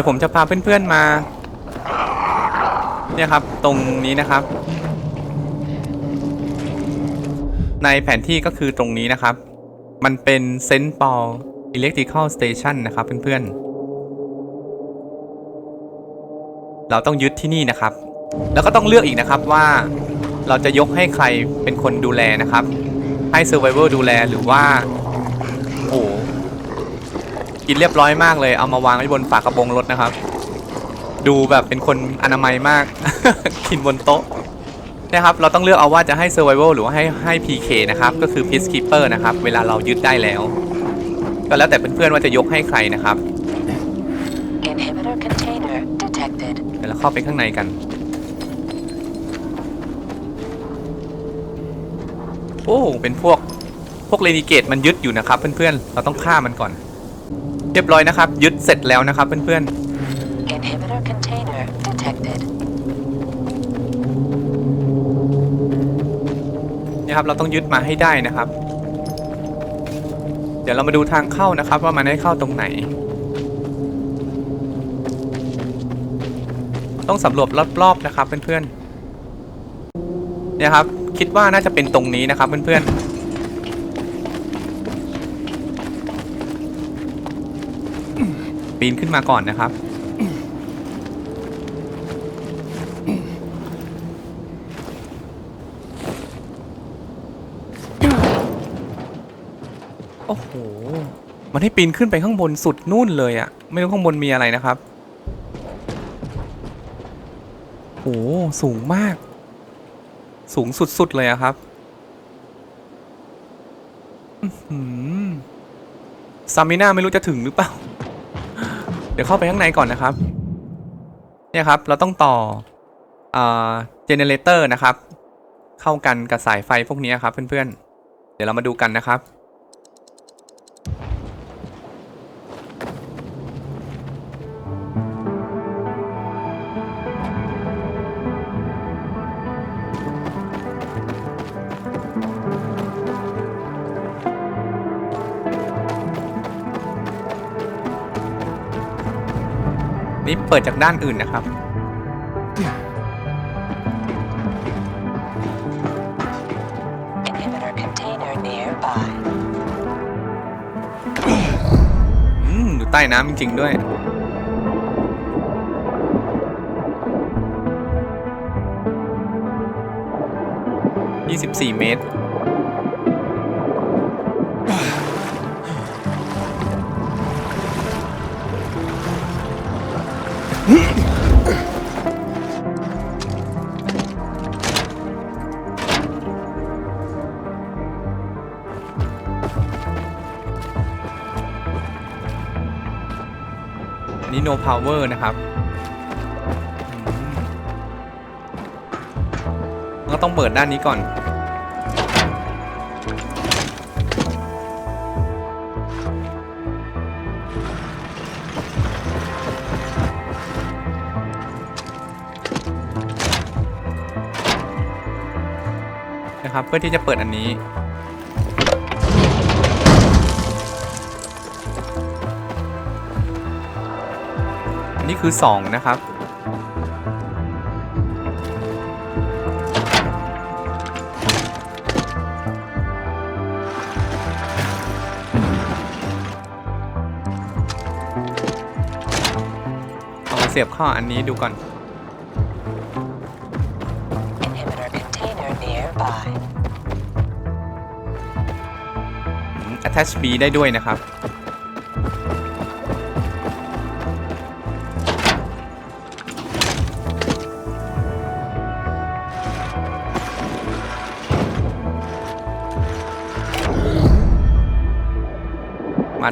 ดี๋ยวผมจะพาเพื่อนๆมา เนี่ยครับ ตรงนี้นะครับ ในแผนที่ก็คือตรงนี้นะครับ มันเป็นเซนต์ปอลอิเล็กทริคอลสเตชันนะครับเพื่อนๆ เราต้องยึดที่นี่นะครับ แล้วก็ต้องเลือกอีกนะครับว่าเราจะยกให้ใครเป็นคนดูแลนะครับ ให้ Survivor ดูแลหรือว่า กินเรียบร้อยมากเลย เอามาวางไว้บนฝากระโปรงรถนะครับ ดูแบบเป็นคนอนามัยมาก กินบนโต๊ะนะครับ เราต้องเลือกเอาว่าจะให้ Survival หรือว่าให้ให้ PK นะครับ ก็คือ Peacekeeper นะครับ เวลาเรายึดได้แล้ว ก็แล้วแต่เพื่อนๆว่าจะยกให้ใครนะครับ Inhibitor container detected. เดี๋ยวเราเข้าไปข้างในกัน โอ้ เป็นพวกพวกเรนิเกตมันยึดอยู่นะครับ เพื่อนๆ เราต้องฆ่ามันก่อน เรียบร้อยนะครับ ยึดเสร็จแล้วนะครับเพื่อน Inhibitor container detected. ๆนี่ครับเราต้องยึดมาให้ได้นะครับ เดี๋ยวเรามาดูทางเข้านะครับ ว่ามันให้เข้าตรงไหน ต้องสำรวจรอบๆนะครับเพื่อนๆเนี่ยครับคิดว่าน่าจะเป็นตรงนี้นะครับเพื่อนๆ ปีนขึ้นมาก่อนนะครับ โอ้โห มันให้ปีนขึ้นไปข้างบนสุดนู่นเลยอะไม่รู้ข้างบนมีอะไรนะครับโอ้โหสูงมาก สูงสุดๆเลยอะครับซามิน่าไม่รู้จะถึงหรือเปล่า ดี๋ยวเข้าไปข้างในก่อนนะครับ เนี่ยครับ เราต้องต่อเจเนเรเตอร์นะครับ เข้ากันกับสายไฟพวกนี้ครับเพื่อนๆ เดี๋ยวเรามาดูกันนะครับ นี่เปิดจากด้านอื่นนะครับ Inhibitor container nearby. อืมอยู่ใต้น้ำจริง ๆ ด้วย 24 เมตร อันนี้ no power นะครับก็ต้องเปิดด้านนี้ก่อน นะครับ เพื่อที่จะเปิดอันนี้ คือ 2 นะครับ เอามาเสียบเข้าอันนี้ดูก่อน Inhibitor container nearby. อืม attach B ได้ด้วยนะครับ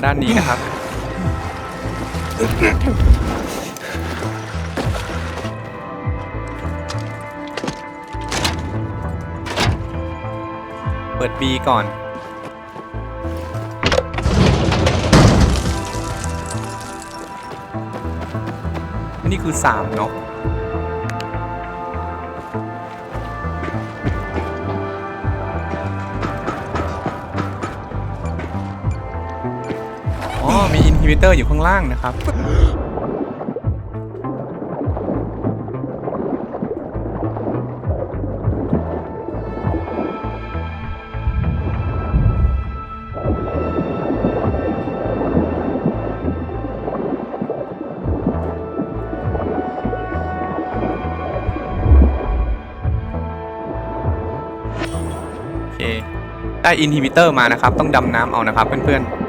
ด้านนี้นะครับ เปิด B ก่อนนนี้คือ 3 เนาะ วิตเตอร์อยู่ข้างล่างนะครับได้อินฮิบิเตอร์มานะครับ ต้องดำน้ำเอานะครับเพื่อนๆ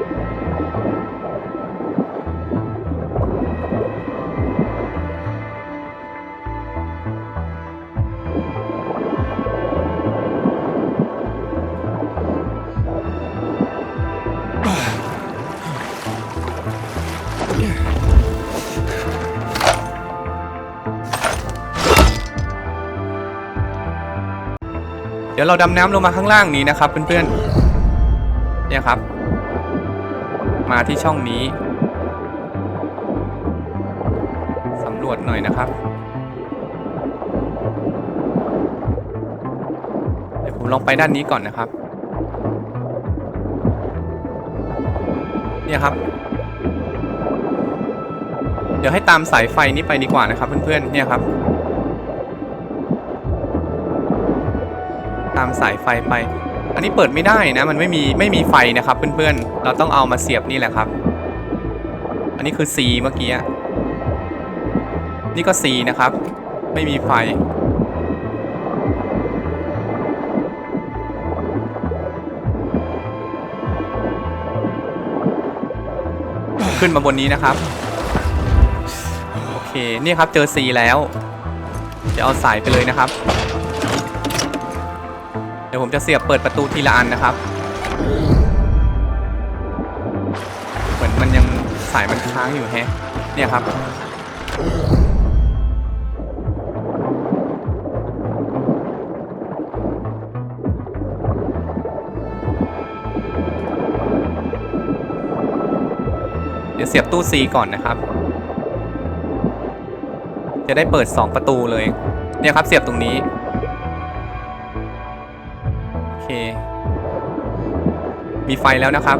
ดี๋ยวเราดำน้ำลงมาข้างล่างนี้นะครับเพื่อนๆเนี่ยครับ มาที่ช่องนี้สำรวจหน่อยนะครับเดี๋ยวผมลองไปด้านนี้ก่อนนะครับ เนี่ยครับ เดี๋ยวให้ตามสายไฟนี้ไปดีกว่านะครับเพื่อนๆเนี่ยครับ สายไฟไป อันนี้เปิดไม่ได้นะ มันไม่มีไม่มีไฟนะครับเพื่อนๆ เราต้องเอามาเสียบนี่แหละครับ อันนี้คือ C เมื่อกี้นี่ก็ C นะครับ ไม่มีไฟ ขึ้นมาบนนี้นะครับ โอเค นี่ครับเจอ C แล้ว จะเอาสายไปเลยนะครับ ผมจะเสียบเปิดประตูทีละอันนะครับ เหมือนมันยังสายมันค้างอยู่แฮะ เนี่ยครับ เดี๋ยวเสียบตู้ C ก่อนนะครับ จะได้เปิด 2 ประตูเลย เนี่ยครับเสียบตรงนี้ ไฟแล้วนะครับ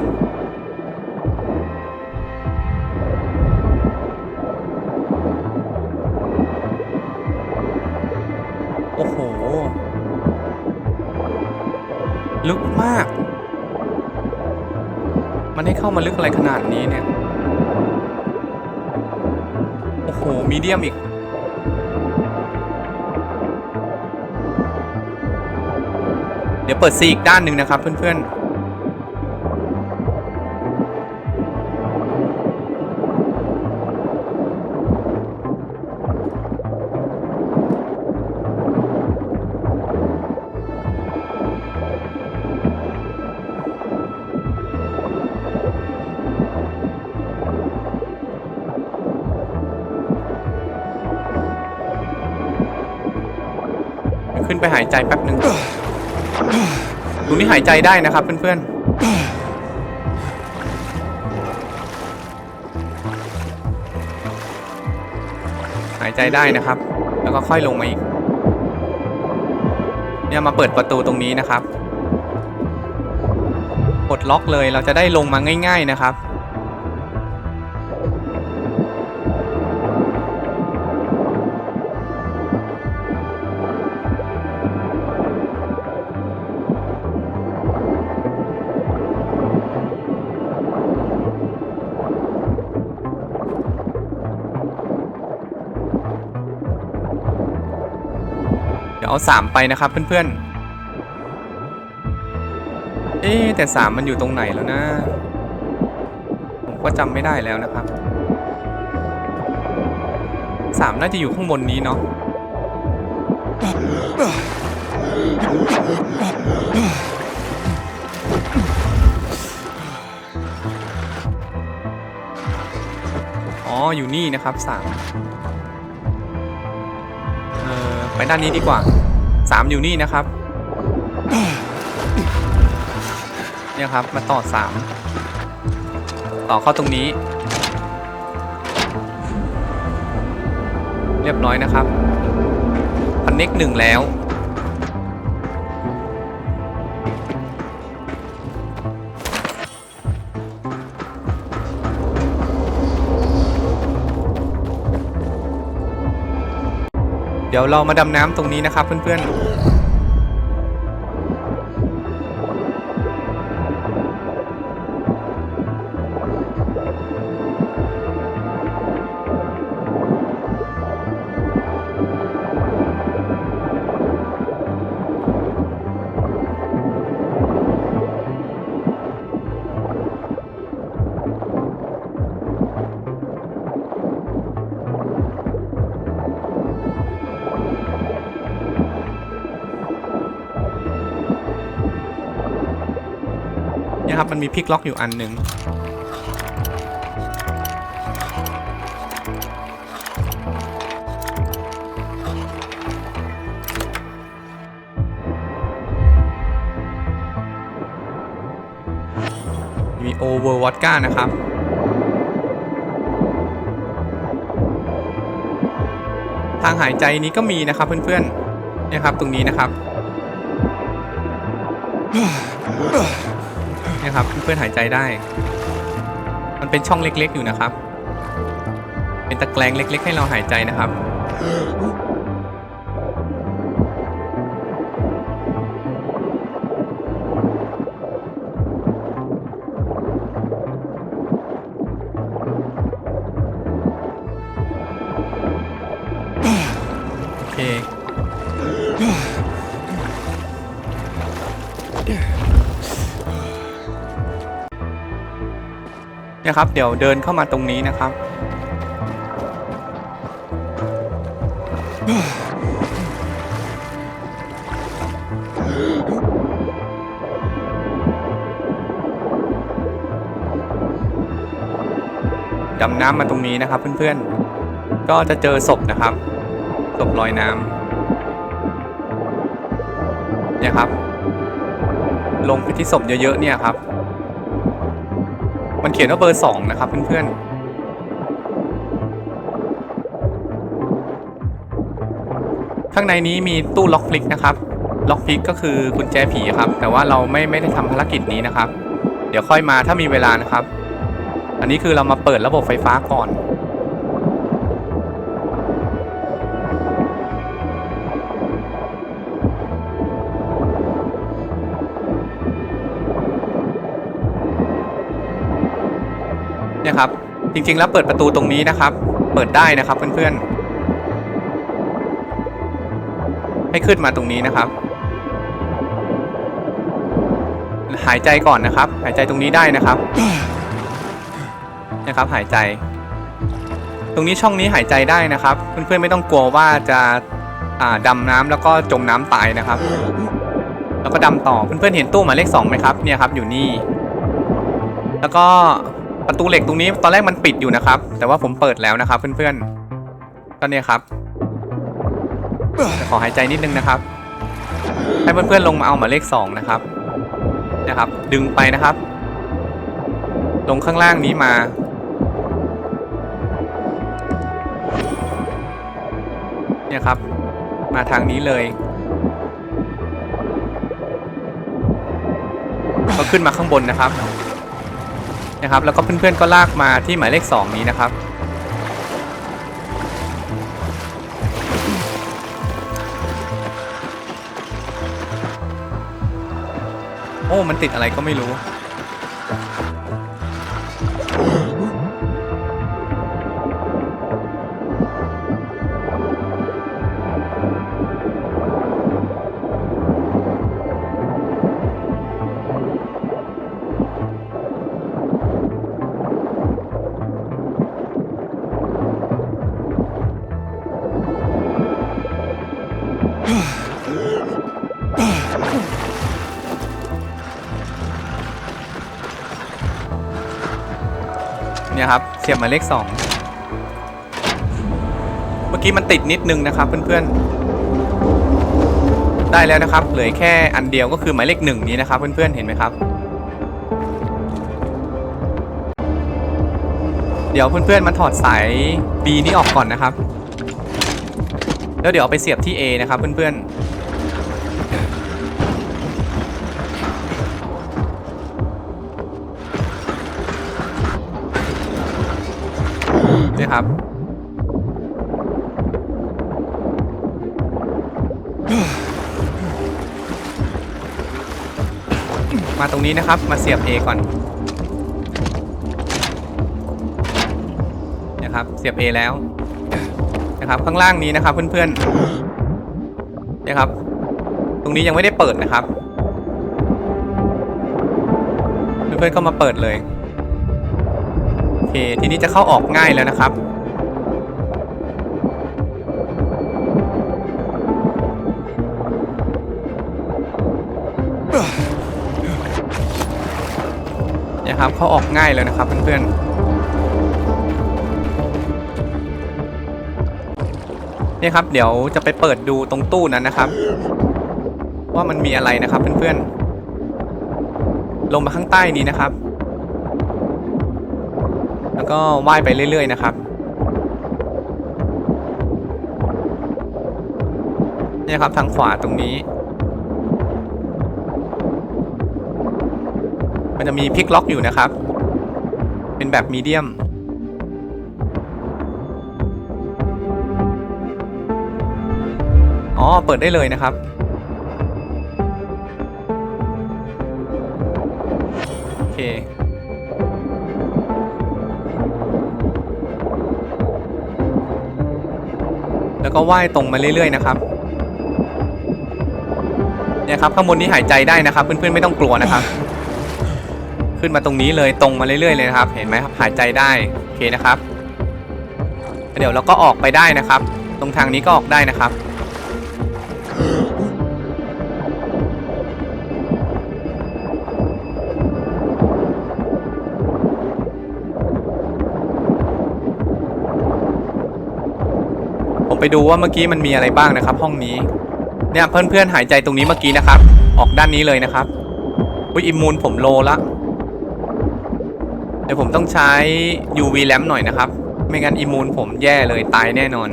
โอ้โห ลึกมาก มันให้เข้ามาลึกอะไรขนาดนี้เนี่ย โอ้โห มีเดียมอีกเดี๋ยวเปิดซีอีกด้านหนึ่งนะครับเพื่อนๆายใจได้นะครับเพื่อนๆ หายใจได้นะครับ แล้วก็ค่อยลงมาอีก เนี่ยมาเปิดประตูตรงนี้นะครับ กดล็อกเลยเราจะได้ลงมาง่าย ๆนะครับ เอาสามไปนะครับเพื่อนๆ เอ๊แต่สามมันอยู่ตรงไหนแล้วนะ ผมก็จำไม่ได้แล้วนะครับสามน่าจะอยู่ข้างบนนี้เนาะอ๋อ อยู่นี่นะครับสาม ไปด้านนี้ดีกว่าสามอยู่นี่นะครับ เนี่ยครับมาต่อสามต่อเข้าตรงนี้ เรียบร้อยนะครับพันเน็กหนึ่งแล้ว เดี๋ยวเรามาดำน้ำตรงนี้นะครับเพื่อน ครับ มันมีพิกล็อกอยู่อันหนึ่งมีโอเวอร์วอดก้านะครับทางหายใจนี้ก็มีนะครับเพื่อนๆเนี่ยครับตรงนี้นะครับ เนี่ยครับเพื่อนหายใจได้ มันเป็นช่องเล็กๆอยู่นะครับ เป็นตะแกรงเล็ก ๆ ให้เราหายใจนะครับ นี่ยครับ เดี๋ยวเดินเข้ามาตรงนี้นะครับดำน้ำมาตรงนี้นะครับเพื่อนๆ ก็จะเจอศพนะครับ ศพลอยน้ำเนี่ยครับ ลงไปที่ศพเยอะๆเนี่ยครับ มันเขียนว่าเบอร์สองนะครับเพื่อนๆข้างในนี้มีตู้ล็อกฟลิกนะครับ ล็อกฟลิกก็คือกุญแจผีครับ แต่ว่าเราไม่ไม่ได้ทำภารกิจนี้นะครับ เดี๋ยวค่อยมาถ้ามีเวลานะครับ อันนี้คือเรามาเปิดระบบไฟฟ้าก่อน นี่ยครับ จริงๆ แล้วเปิดประตูตรงนี้นะครับ เปิดได้นะครับเพื่อนๆ ให้ขึ้นมาตรงนี้นะครับ หายใจก่อนนะครับ หายใจตรงนี้ได้นะครับ นะครับหายใจ ตรงนี้ช่องนี้หายใจได้นะครับ เพื่อนๆไม่ต้องกลัวว่าจะอ่าดำน้ำแล้วก็จมน้ำตายนะครับ แล้วก็ดำต่อเพื่อนๆเห็นตู้หมายเลขสองไหมครับเนี่ยครับอยู่นี่ แล้วก็ ประตูเหล็กตรงนี้ตอนแรกมันปิดอยู่นะครับ แต่ว่าผมเปิดแล้วนะครับ เพื่อนๆตอนนี้ครับขอหายใจนิดนึงนะครับ ให้เพื่อนๆลงมาเอาหมายเลขสองนะครับนะครับ ดึงไปนะครับ ลงข้างล่างนี้มาเนี่ยครับ มาทางนี้เลยก็ขึ้นมาข้างบนนะครับ นะครับแล้วก็เพื่อนๆก็ลากมาที่หมายเลข 2 นี้นะครับ โอ้ มันติดอะไรก็ไม่รู้ เนี่ยครับเสียบหมายเลขสองเมื่อกี้มันติดนิดนึงนะครับเพื่อนๆ ได้แล้วนะครับ เหลือแค่อันเดียวก็คือหมายเลขหนึ่งนี้นะครับเพื่อนๆ เห็นไหมครับ เดี๋ยวเพื่อนๆ มาถอดสาย B นี้ออกก่อนนะครับ แล้วเดี๋ยวเอาไปเสียบที่ A นะครับเพื่อนๆ ครับ มาตรงนี้นะครับ มาเสียบ A ก่อน นะครับ เสียบ A แล้ว นะครับ ข้างล่างนี้นะครับ เพื่อนๆ นะครับ ตรงนี้ยังไม่ได้เปิดนะครับ เพื่อนๆก็มาเปิดเลย เค ทีนี้จะเข้าออกง่ายแล้วนะครับครับเข้าออกง่ายเลยนะครับเพื่อนๆเนี่ยครับเดี๋ยวจะไปเปิดดูตรงตู้นั้นนะครับ ว่ามันมีอะไรนะครับเพื่อนๆลงมาข้างใต้นี้นะครับ แล้วก็ว่ายไปเรื่อย ๆ นะครับนี่ครับทางขวาตรงนี้ มันจะมีพลิกล็อกอยู่นะครับ เป็นแบบมีเดียมอ๋อ เปิดได้เลยนะครับ โอเค แล้วก็ว่ายตรงมาเรื่อยๆนะครับเนี่ยครับข้างบนนี้หายใจได้นะครับ เพื่อนๆไม่ต้องกลัวนะครับ ขึ้นมาตรงนี้เลยตรงมาเรื่อยๆเลยนะครับ เห็นไหมครับหายใจได้โอเคนะครับ เดี๋ยวเราก็ออกไปได้นะครับ ตรงทางนี้ก็ออกได้นะครับ ไปดูว่าเมื่อกี้มันมีอะไรบ้างนะครับ ห้องนี้ เนี่ยเพื่อนๆหายใจตรงนี้เมื่อกี้นะครับ ออกด้านนี้เลยนะครับอุ้ยอิมมูนผมโลละเดี๋ยวผมต้องใช้ UV lamp หน่อยนะครับ ไม่งั้นอิมมูนผมแย่เลยตายแน่นอน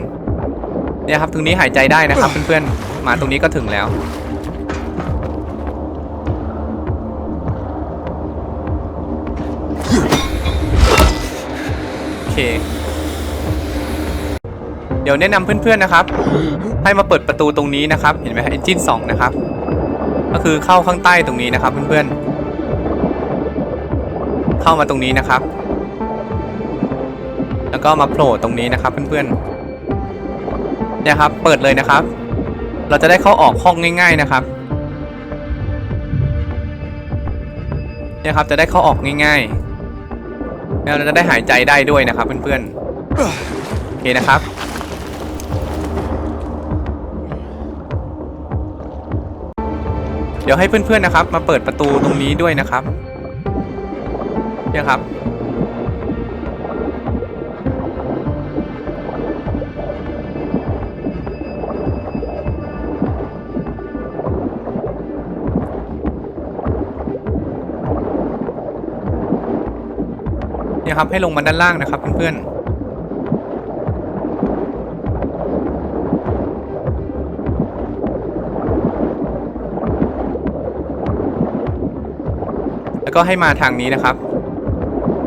เนี่ยครับตรงนี้หายใจได้นะครับเพื่อนๆมาตรงนี้ก็ถึงแล้ว โอเค ดี๋ยวแนะนำเพื่อนๆนะครับ ให้มาเปิดประตูตรงนี้นะครับ เห็นไหมฮะ engine 2นะครับ ก็คือเข้าข้างใต้ตรงนี้นะครับเพื่อนๆ เข้ามาตรงนี้นะครับ แล้วก็มาโผล่ตรงนี้นะครับเพื่อนๆเนี่ยครับ เปิดเลยนะครับ เราจะได้เข้าออกห้องง่าย ๆนะครับเนี่ยครับจะได้เข้าออกง่ายๆแล้วเราจะได้หายใจได้ด้วยนะครับเพื่อนๆโอเคนะครับ เดี๋ยวให้เพื่อนๆนะครับ มาเปิดประตูตรงนี้ด้วยนะครับเนี่ยครับ เนี่ยครับให้ลงมาด้านล่างนะครับเพื่อนๆ แล้วก็ให้มาทางนี้นะครับ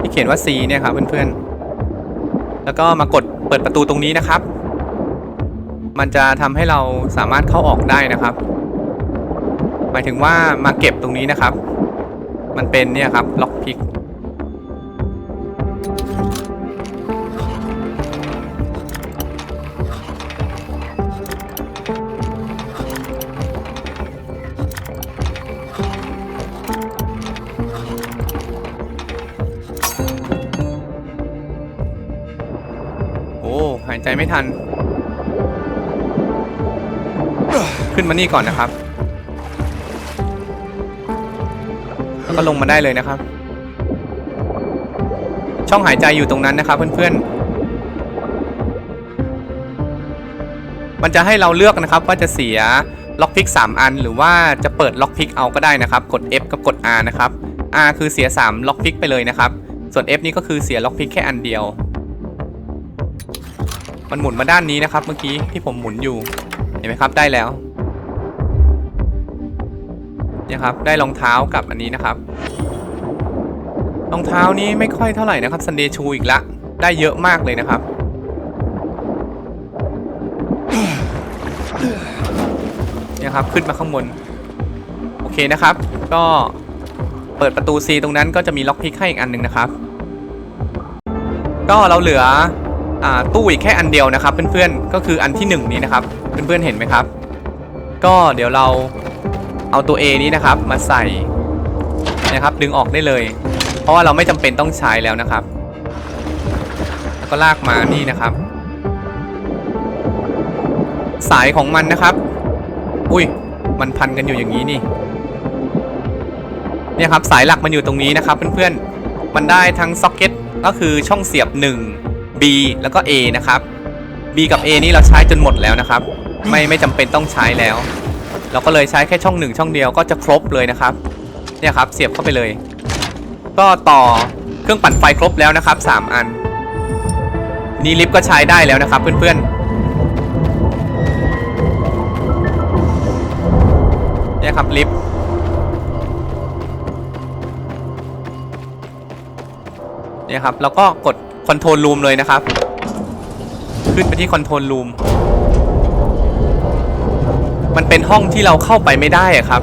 ที่เขียนว่า C เนี่ยครับเพื่อนๆ แล้วก็มากดเปิดประตูตรงนี้นะครับ มันจะทำให้เราสามารถเข้าออกได้นะครับ หมายถึงว่ามาเก็บตรงนี้นะครับ มันเป็นเนี่ยครับล็อก ไม่ทัน ขึ้นมานี่ก่อนนะครับ แล้วก็ลงมาได้เลยนะครับ ช่องหายใจอยู่ตรงนั้นนะครับเพื่อนๆ มันจะให้เราเลือกนะครับว่าจะเสียล็อกพิก 3 อัน หรือว่าจะเปิดล็อกพิกเอาก็ได้นะครับ กด F กับกด R นะครับ R คือเสีย 3 ล็อกพิกไปเลยนะครับ ส่วน F นี่ก็คือเสียล็อกพิกแค่อันเดียว มันหมุนมาด้านนี้นะครับ เมื่อกี้ที่ผมหมุนอยู่ เห็นไหมครับได้แล้วเนี่ยครับได้รองเท้ากับอันนี้นะครับรองเท้านี้ไม่ค่อยเท่าไหร่นะครับซันเดย์ชูอีกละได้เยอะมากเลยนะครับเนี่ยครับขึ้นมาข้างบนโอเคนะครับ ก็เปิดประตู C ตรงนั้นก็จะมีล็อกพิกให้อีกอันหนึ่งนะครับ ก็เราเหลือ ตู้อีกแค่อันเดียวนะครับ เพื่อนๆก็คืออันที่หนึ่งนี้นะครับ เพื่อนๆเห็นไหมครับ ก็เดี๋ยวเราเอาตัว A นี้นะครับมาใส่นะครับดึงออกได้เลย เพราะว่าเราไม่จำเป็นต้องใช้แล้วนะครับแล้วก็ลากมานี่นะครับ สายของมันนะครับ อุ้ยมันพันกันอยู่อย่างนี้นี่เนี่ยครับสายหลักมันอยู่ตรงนี้นะครับ เพื่อนมันได้ทั้งซ็อกเก็ตก็คือช่องเสียบ 1 B แล้วก็ A นะครับ B กับ A นี่เราใช้จนหมดแล้วนะครับ ไม่ไม่จำเป็นต้องใช้แล้ว เราก็เลยใช้แค่ช่องหนึ่งช่องเดียวก็จะครบเลยนะครับ เนี่ยครับเสียบเข้าไปเลย ก็ต่อเครื่องปั่นไฟครบแล้วนะครับ 3 อัน นี่ลิฟต์ก็ใช้ได้แล้วนะครับเพื่อนๆเนี่ยครับลิฟต์เนี่ยครับแล้วก็กด อนโทรลรูมเลยนะครับ ขึ้นไปที่คอนโทรลรูม มันเป็นห้องที่เราเข้าไปไม่ได้อะครับ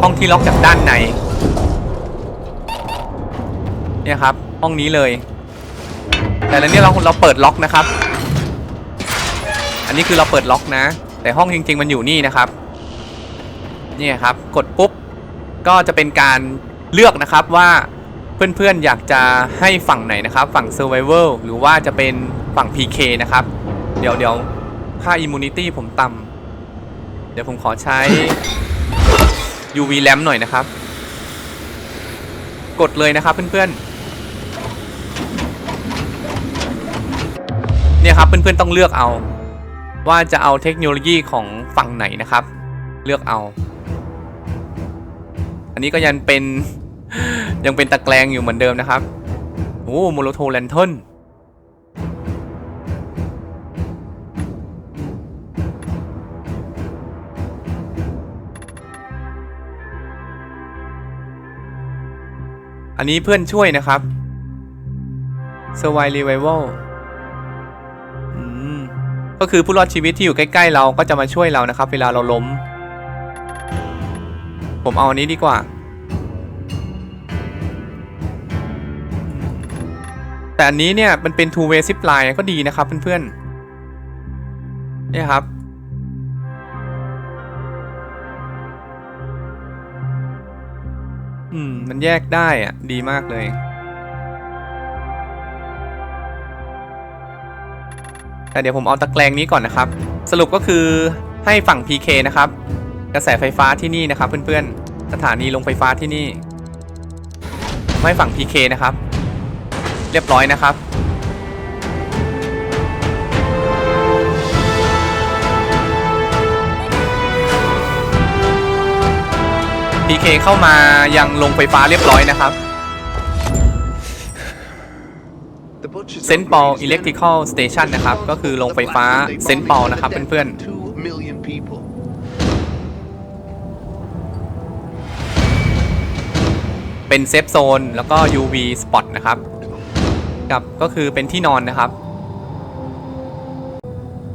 ห้องที่ล็อกจากด้านใน เนี่ยครับ ห้องนี้เลย แต่แล้วเนี่ยเราเราเปิดล็อกนะครับ อันนี้คือเราเปิดล็อกนะ แต่ห้องจริง ๆ มันอยู่นี่นะครับ เนี่ยครับ กดปุ๊บ ก็จะเป็นการเลือกนะครับว่า เพื่อนๆอยากจะให้ฝั่งไหนนะครับ ฝั่ง Survival หรือว่าจะเป็นฝั่ง PK นะครับ เดี๋ยวเดี๋ยวค่า Immunity ผมต่ำเดี๋ยวผมขอใช้ UV lamp หน่อยนะครับ กดเลยนะครับเพื่อนๆเนี่ยครับเพื่อนๆต้องเลือกเอา ว่าจะเอาเทคโนโลยีของฝั่งไหนนะครับ เลือกเอา อันนี้ก็ยังเป็น ยังเป็นตะแกรงอยู่เหมือนเดิมนะครับ โอ้โมโลโทแลนเทิลอันนี้เพื่อนช่วยนะครับ Survive Revival อืมก็คือผู้รอดชีวิตที่อยู่ใกล้ ๆ เราก็จะมาช่วยเรานะครับ เวลาเราล้ม ผมเอาอันนี้ดีกว่า แต่อันนี้เนี่ยมันเป็น two way zip line ก็ดีนะครับเพื่อนๆเนี่ยครับอืม มันแยกได้อะ ดีมากเลย แต่เดี๋ยวผมเอาตะแกรงนี้ก่อนนะครับ สรุปก็คือให้ฝั่ง PK นะครับ กระแสไฟฟ้าที่นี่นะครับเพื่อนๆ สถานีลงไฟฟ้าที่นี่ ไม่ฝั่ง PK นะครับ เรียบร้อยนะครับ PK เคเข้ามายังลงไฟฟ้าเรียบร้อยนะครับเซนต์ปอลอิเล็กทริคอลสเตชันนะครับ ก็คือลงไฟฟ้าเซนต์ปอลนะครับเพื่อนๆเป็นเซฟโซนแล้วก็ UV spot นะครับ กับก็คือเป็นที่นอนนะครับ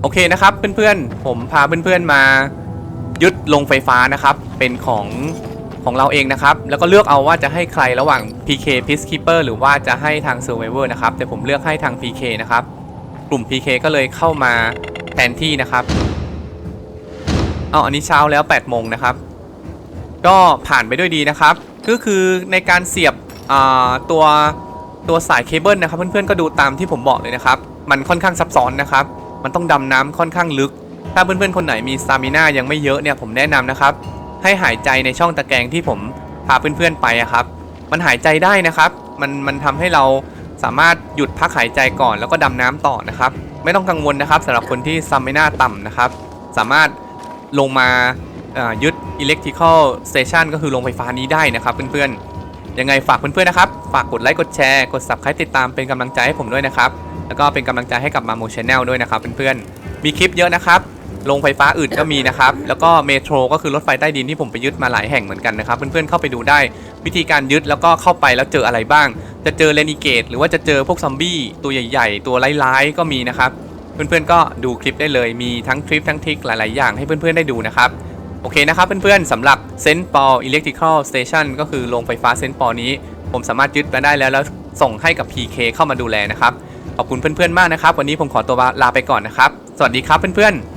โอเคนะครับเพื่อนๆ ผมพาเพื่อนๆมายึดลงไฟฟ้านะครับ เป็นของของเราเองนะครับ แล้วก็เลือกเอาว่าจะให้ใครระหว่าง PK Peacekeeper หรือว่าจะให้ทาง Survivor นะครับ แต่ผมเลือกให้ทาง PK นะครับ กลุ่ม PK ก็เลยเข้ามาแทนที่นะครับเอาอันนี้เช้าแล้ว8โมงนะครับ ก็ผ่านไปด้วยดีนะครับ ก็คือในการเสียบตัว ตัวสายเคเบิลนะครับเพื่อนๆก็ดูตามที่ผมบอกเลยนะครับ มันค่อนข้างซับซ้อนนะครับ มันต้องดำน้ำค่อนข้างลึก ถ้าเพื่อนๆคนไหนมีสตามิน่ายังไม่เยอะเนี่ยผมแนะนำนะครับ ให้หายใจในช่องตะแกรงที่ผมพาเพื่อนๆไปอะครับ มันหายใจได้นะครับ มันมันทำให้เราสามารถหยุดพักหายใจก่อนแล้วก็ดำน้ำต่อนะครับ ไม่ต้องกังวลนะครับสำหรับคนที่สตามิน่าต่ำนะครับ สามารถลงมาเอ่อยึด electrical station ก็คือโรงไฟฟ้านี้ได้นะครับเพื่อนๆ ยังไงฝากเพื่อนๆนะครับ ฝากกดไลค์กดแชร์กด subscribe ติดตามเป็นกำลังใจให้ผมด้วยนะครับ แล้วก็เป็นกำลังใจให้กับมาโมชแนลด้วยนะครับเพื่อนๆมีคลิปเยอะนะครับโรงไฟฟ้าอื่นก็มีนะครับ แล้วก็เมโทรก็คือรถไฟใต้ดินที่ผมไปยึดมาหลายแห่งเหมือนกันนะครับ เพื่อนๆเข้าไปดูได้ วิธีการยึดแล้วก็เข้าไปแล้วเจออะไรบ้าง จะเจอเรนิเกต หรือว่าจะเจอพวกซอมบี้ตัวใหญ่ ๆ ตัวร้ายๆก็มีนะครับ เพื่อนๆก็ดูคลิปได้เลย มีทั้งทริปทั้งทริคหลาย ๆ อย่างให้เพื่อนๆได้ดูนะครับ โอเคนะครับเพื่อนๆสำหรับเซนต์ปอลอิเล็กทริคอลสเตชันก็คือโรงไฟฟ้าเซนต์ปอลนี้ ผมสามารถยึดมาได้แล้วแล้วส่งให้กับ PK เข้ามาดูแลนะครับ ขอบคุณเพื่อนๆมากนะครับ วันนี้ผมขอตัวลาไปก่อนนะครับ สวัสดีครับเพื่อนๆ